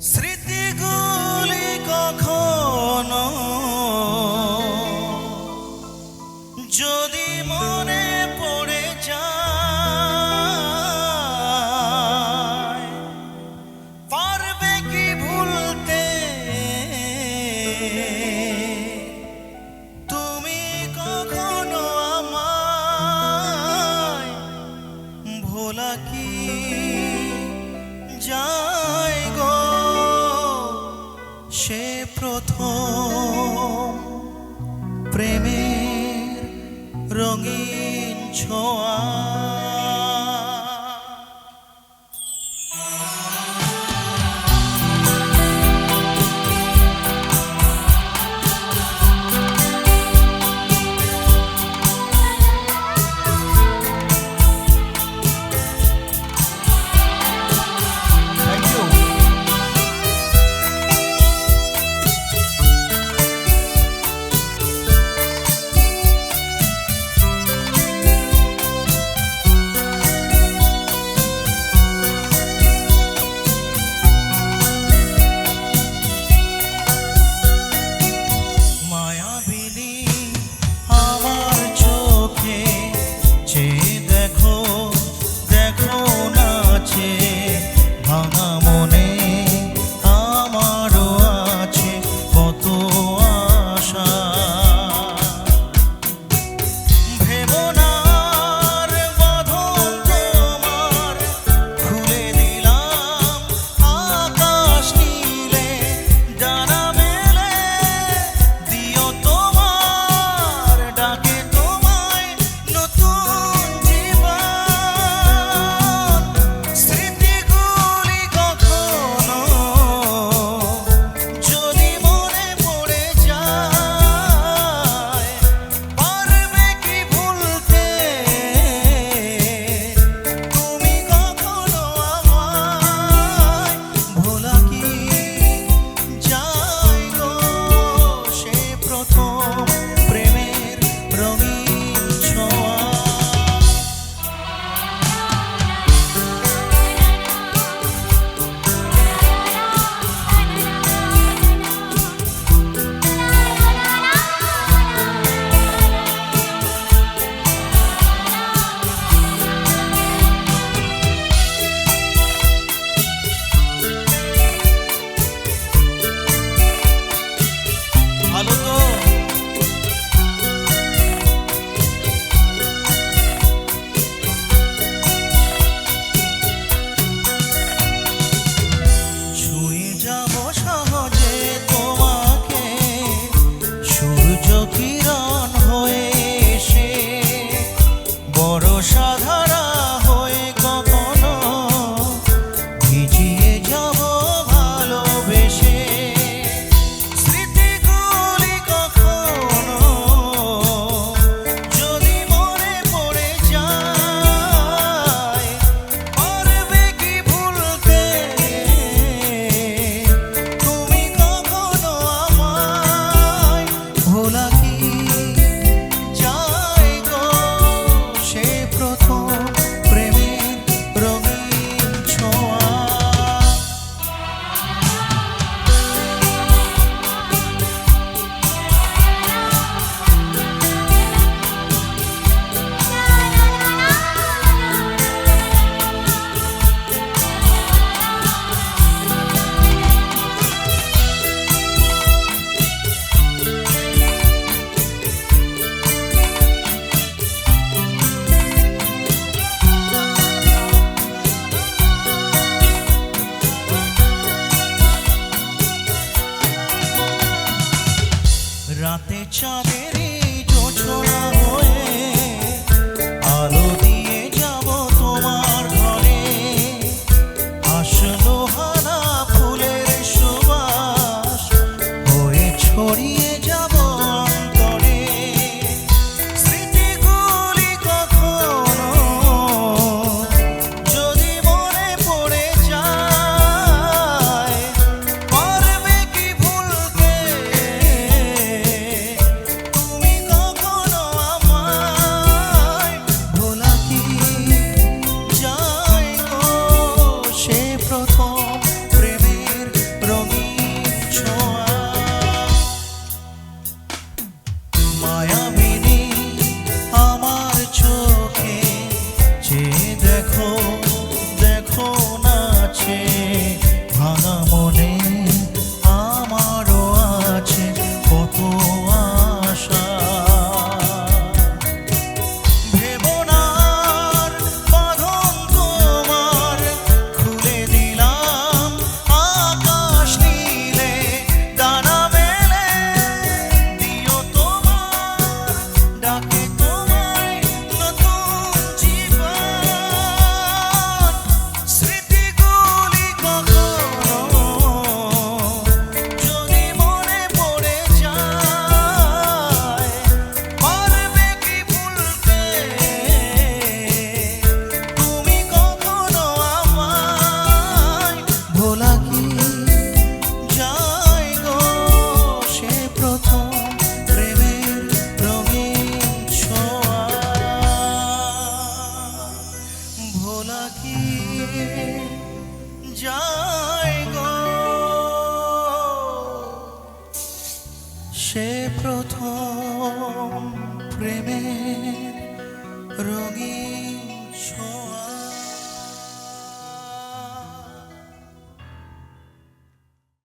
স্মৃতিগুলি কখনো যদি মনে পড়ে যায় পারবে কি ভুলতে? তুমি কখনো আমায় ভোলা কি? প্রথম প্রেমের রঙিন ছোঁয়া। chop மாயா সে প্রথম প্রেমে রঙিন